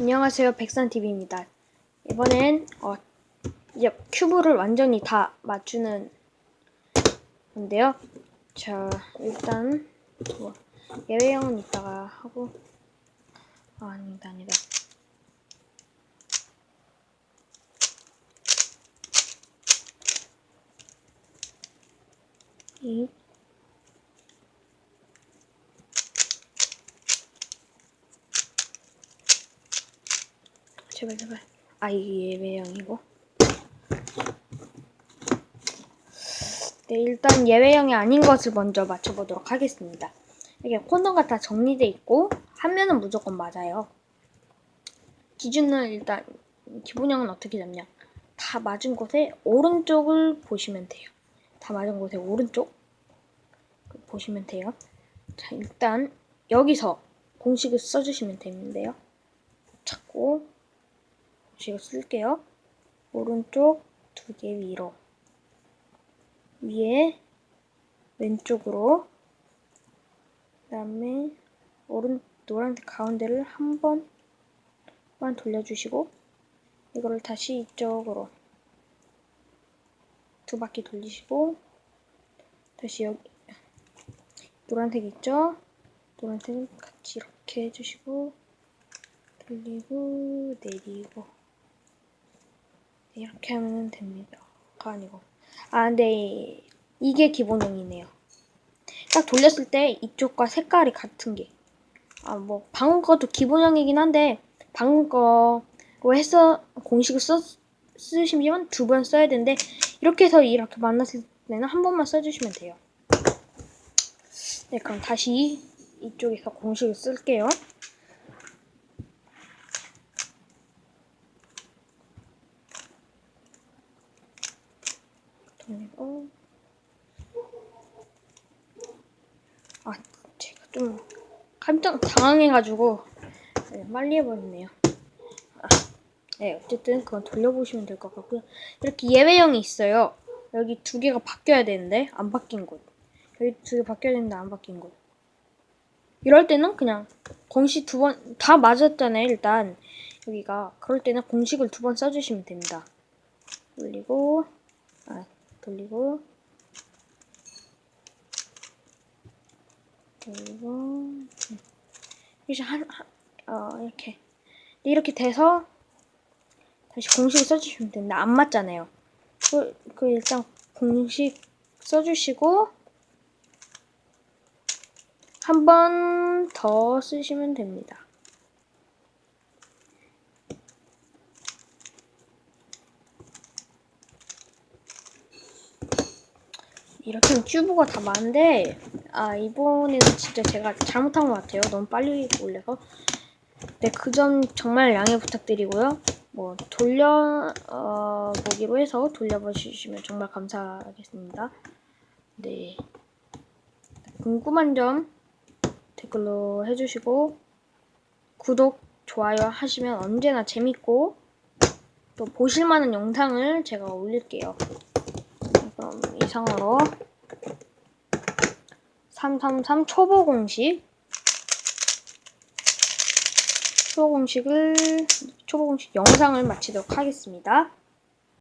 안녕하세요 백산TV입니다. 이번엔 어, 이제 큐브를 완전히 다 맞추는 건데요. 자 일단 뭐, 예외형은 이따가 하고 아, 아니다 아니다. 이 제발 제발. 아 이게 예외형이고. 네 일단 예외형이 아닌 것을 먼저 맞춰보도록 하겠습니다. 이게 코너가 다 정리돼 있고 하면은 무조건 맞아요. 기준은 일단 기본형은 어떻게 잡냐? 다 맞은 곳에 오른쪽을 보시면 돼요. 다 맞은 곳에 오른쪽 보시면 돼요. 자 일단 여기서 공식을 써주시면 되는데요. 찾고 공식을 쓸게요. 오른쪽 두 개 위로 위에 왼쪽으로 그 다음에 오른 노란색 가운데를 한 번만 돌려주시고 이거를 다시 이쪽으로 두 바퀴 돌리시고 다시 여기 노란색 있죠? 노란색은 같이 이렇게 해주시고 돌리고 내리고 이렇게 하면 됩니다. 가 아니고 아 근데 이게 기본형이네요. 딱 돌렸을 때 이쪽과 색깔이 같은 게 아 뭐 방금 것도 기본형이긴 한데 방금 거로 해서 공식을 써 쓰시면 두 번 써야 되는데 이렇게 해서 이렇게 만났을 때는 한 번만 써주시면 돼요. 네 그럼 다시 이쪽에서 공식을 쓸게요. 돌리고 아 제가 좀 깜짝 당황해가지고 네, 빨리 해버렸네요. 아, 네 어쨌든 그건 돌려보시면 될 것 같고요. 이렇게 예외형이 있어요. 여기 두 개가 바뀌어야 되는데 안 바뀐 곳. 여기 두 개 바뀌어야 되는데 안 바뀐 곳. 이럴 때는 그냥 공식 두 번 다 맞았잖아요. 일단 여기가 그럴 때는 공식을 두 번 써주시면 됩니다. 돌리고 아 돌리고 돌리고 이제 한, 한 어, 이렇게 이렇게 돼서 다시 공식 써주시면 됩니다. 안 맞잖아요. 그, 그 일단 공식 써주시고 한 번 더 쓰시면 됩니다. 이렇게 튜브가 다 많은데 아 이번에는 진짜 제가 잘못한 것 같아요. 너무 빨리 올려서 네 그 점 정말 양해 부탁드리고요. 뭐 돌려 어, 보기로 해서 돌려보시면 정말 감사하겠습니다. 네 궁금한 점 댓글로 해주시고 구독 좋아요 하시면 언제나 재밌고 또 보실만한 영상을 제가 올릴게요. 그럼 이상으로 333 초보 공식 초보 공식을 초보 공식 영상을 마치도록 하겠습니다.